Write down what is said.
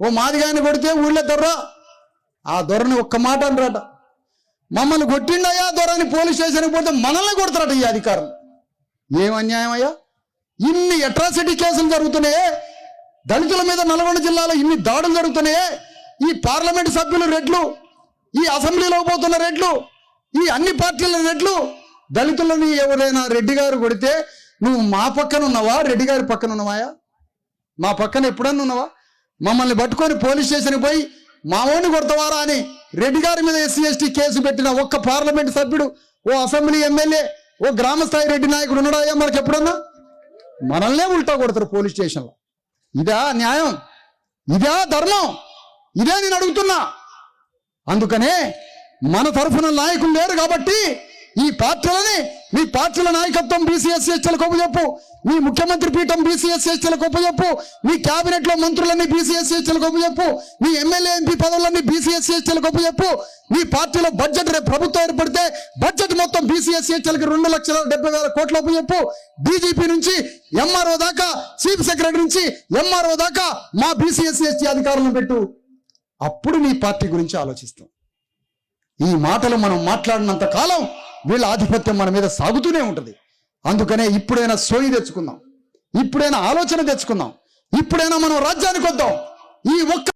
ఓ మాదిగాని కొడితే ఊళ్ళో దొర్ర. ఆ దొరని ఒక్క మాట అనరాట. మమ్మల్ని కొట్టిండయ్యా దొరని పోలీస్ స్టేషన్కి పోతే మనల్ని కొడతారట ఈ అధికారం ఏం అన్యాయం అయ్యా? ఇన్ని అట్రాసిటీ కేసులు జరుగుతున్నాయే. దళితుల మీద నల్గొండ జిల్లాలో ఇన్ని దాడులు జరుగుతున్నాయే. ఈ పార్లమెంట్ సభ్యులు రెడ్లు ఈ అసెంబ్లీలో పోతున్న రెడ్లు ఈ అన్ని పార్టీల రెడ్లు దళితులని ఎవరైనా రెడ్డి గారు కొడితే నువ్వు మా పక్కన ఉన్నావా? రెడ్డి గారి పక్కన ఉన్నావాయా మా పక్కన ఎప్పుడన్నా ఉన్నావా? మమ్మల్ని పట్టుకొని పోలీస్ స్టేషన్కి పోయి మా ఓడిని కొడతావారా అని రెడ్డి గారి మీద ఎస్సీ ఎస్టీ కేసు పెట్టిన ఒక్క పార్లమెంట్ సభ్యుడు ఓ అసెంబ్లీ ఎమ్మెల్యే ఓ గ్రామ స్థాయి రెడ్డి నాయకుడు ఉన్నాడా మనకి ఎప్పుడన్నా? మనల్నే ఉల్టా కొడతారు పోలీస్ స్టేషన్లో. ఇదా న్యాయం ఇదా ధర్మం ఇదే నేను అడుగుతున్నా. అందుకనే మన తరఫున నాయకులు లేరు కాబట్టి ఈ పార్టీలని మీ పార్టీల నాయకత్వం బీసీఎస్ ఎస్టీలకు చెప్పు. మీ ముఖ్యమంత్రి పీఠం బీసీఎస్ ఎస్టీలకు చెప్పు. మీ కేబినెట్లో మంత్రులన్నీ బీసీఎస్ ఎస్టీలకు చెప్పు. మీ ఎమ్మెల్యే ఎంపీ పదవులన్నీ బీసీఎస్ ఎస్టీలకు చెప్పు. మీ పార్టీలో బడ్జెట్ రేపు ప్రభుత్వం ఏర్పడితే బడ్జెట్ మొత్తం బీసీఎస్ ఎస్టీలకి రెండు లక్షల డెబ్బై వేల కోట్ల చెప్పు. డీజీపీ నుంచి ఎంఆర్ఓ దాకా చీఫ్ సెక్రటరీ నుంచి ఎంఆర్ఓ దాకా మా బీసీఎస్ ఎస్టీ అధికారులను పెట్టు. అప్పుడు మీ పార్టీ గురించి ఆలోచిస్తాం. ఈ మాటలు మనం మాట్లాడినంత కాలం వీళ్ళ ఆధిపత్యం మన మీద సాగుతూనే ఉంటుంది. అందుకనే ఇప్పుడైనా సోయి తెచ్చుకుందాం. ఇప్పుడైనా ఆలోచన తెచ్చుకుందాం. ఇప్పుడైనా మనం రాజ్యానికి వద్దాం. ఈ ఒక్క